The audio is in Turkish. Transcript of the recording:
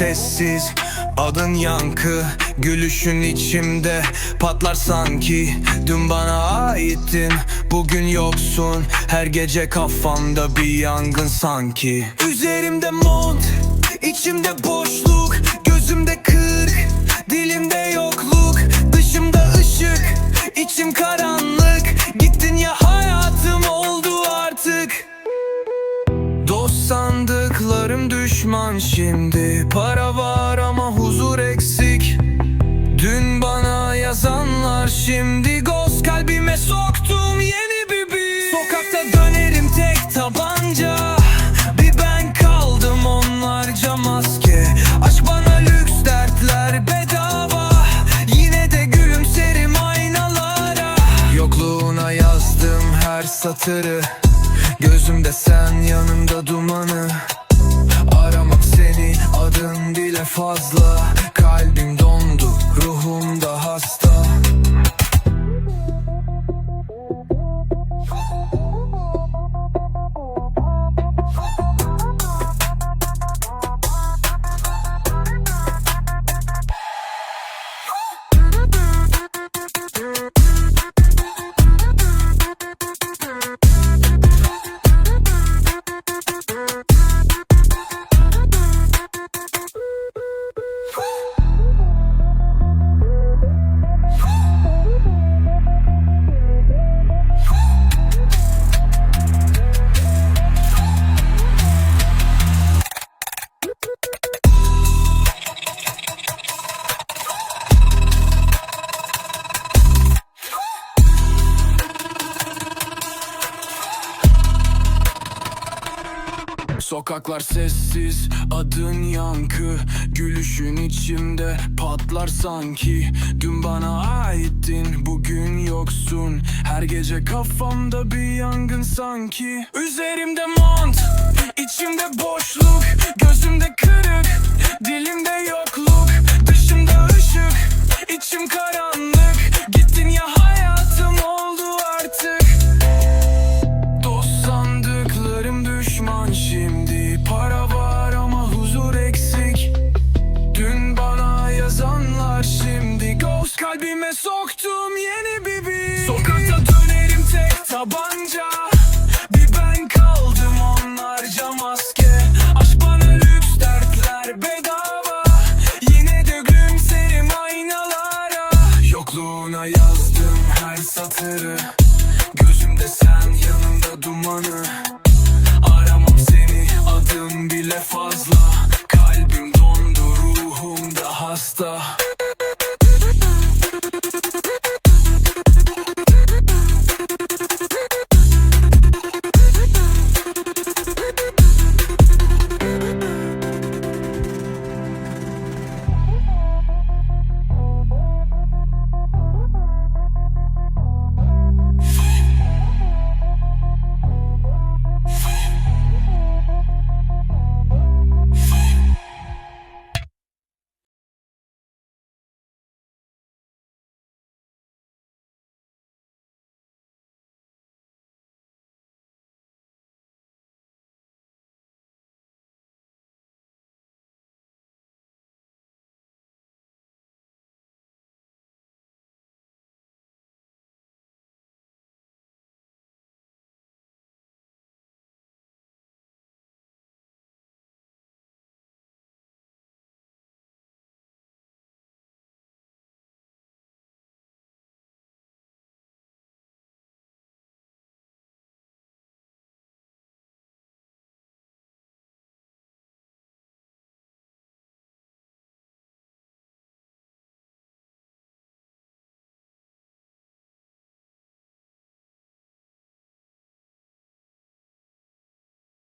sessiz Adın yankı Gülüşün içimde patlar sanki. Dün bana aittin Bugün yoksun. Her gece kafamda bir yangın sanki. Üzerimde mont içimde boşluk. Gözümde kırk Dilimde yokluk. Dışımda ışık içim karanlık şimdi? Para var ama huzur eksik. Dün bana yazanlar şimdi Ghost kalbime soktum yeni bir beat Sokakta dönerim tek tabanca. Bir ben kaldım onlarca maske. Aşk bana lüks dertler bedava. Yine de gülümserim aynalara. Yokluğuna yazdım her satırı. Gözümde sen yanımda dumanı Sokaklar sessiz, adın yankı. Gülüşün içimde patlar sanki. Dün bana aittin, bugün yoksun. Her gece kafamda bir yangın sanki. Üzerimde mont, içimde boşluk. Gözümde kırık, dilimde soktum yeni bir beat Sokakta dönerim tek tabanca. Bir ben kaldım onlarca maske. Aşk bana lüks dertler bedava. Yine de gülümserim aynalara. Yokluğuna yazdım her satırı. Gözümde sen yanımda dumanı. Aramam seni adım bile fazla. Kalbim dondu ruhumda hasta